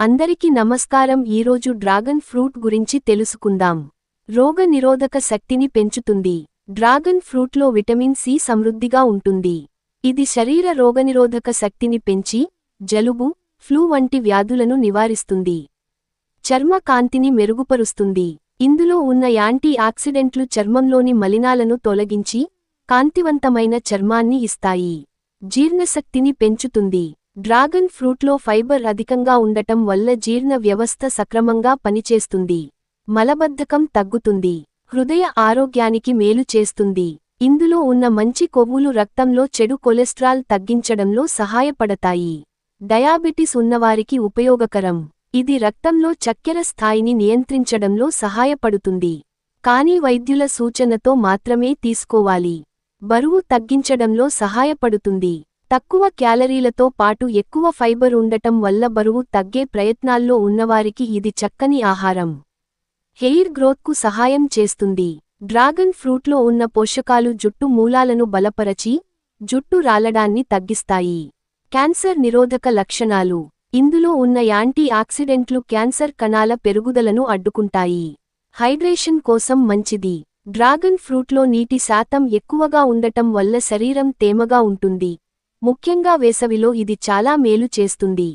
అందరికీ నమస్కారం. ఈరోజు డ్రాగన్ ఫ్రూట్ గురించి తెలుసుకుందాం. రోగ నిరోధక శక్తిని పెంచుతుంది. డ్రాగన్ ఫ్రూట్లో విటమిన్ సి సమృద్ధిగా ఉంటుంది. ఇది శరీర రోగనిరోధక శక్తిని పెంచి జలుబు ఫ్లూ వంటి వ్యాధులను నివారిస్తుంది. చర్మ కాంతిని మెరుగుపరుస్తుంది. ఇందులో ఉన్న యాంటీ ఆక్సిడెంట్లు చర్మంలోని మలినాలను తొలగించి కాంతివంతమైన చర్మాన్ని ఇస్తాయి. జీర్ణశక్తిని పెంచుతుంది. డ్రాగన్ ఫ్రూట్లో ఫైబర్ అధికంగా ఉండటం వల్ల జీర్ణ వ్యవస్థ సక్రమంగా పనిచేస్తుంది. మలబద్ధకం తగ్గుతుంది. హృదయ ఆరోగ్యానికి మేలు చేస్తుంది. ఇందులో ఉన్న మంచి కొవ్వులు రక్తంలో చెడు కొలెస్ట్రాల్ తగ్గించడంలో సహాయపడతాయి. డయాబెటిస్ ఉన్నవారికి ఉపయోగకరం. ఇది రక్తంలో చక్కెర స్థాయిని నియంత్రించడంలో సహాయపడుతుంది. కానీ వైద్యుల సూచనతో మాత్రమే తీసుకోవాలి. బరువు తగ్గించడంలో సహాయపడుతుంది. తక్కువ క్యాలరీలతో పాటు ఎక్కువ ఫైబర్ ఉండటం వల్ల బరువు తగ్గే ప్రయత్నాల్లో ఉన్నవారికి ఇది చక్కని ఆహారం. హెయిర్ గ్రోత్కు సహాయం చేస్తుంది. డ్రాగన్ ఫ్రూట్లో ఉన్న పోషకాలు జుట్టు మూలాలను బలపరచి జుట్టు రాలడాన్ని తగ్గిస్తాయి. క్యాన్సర్ నిరోధక లక్షణాలు. ఇందులో ఉన్న యాంటీ ఆక్సిడెంట్లు క్యాన్సర్ కణాల పెరుగుదలను అడ్డుకుంటాయి. హైడ్రేషన్ కోసం మంచిది. డ్రాగన్ ఫ్రూట్లో నీటి శాతం ఎక్కువగా ఉండటం వల్ల శరీరం తేమగా ఉంటుంది. ముఖ్యంగా వేసవిలో ఇది చాలా మేలు చేస్తుంది.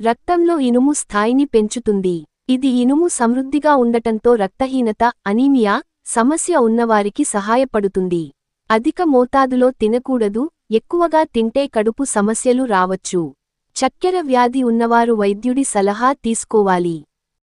రక్తంలో ఇనుము స్థాయిని పెంచుతుంది. ఇది ఇనుము సమృద్ధిగా ఉండటంతో రక్తహీనత అనీమియా సమస్య ఉన్నవారికి సహాయపడుతుంది. అధిక మోతాదులో తినకూడదు ఎక్కువగా తింటే కడుపు సమస్యలు రావచ్చు. చక్కెర వ్యాధి ఉన్నవారు వైద్యుడి సలహా తీసుకోవాలి.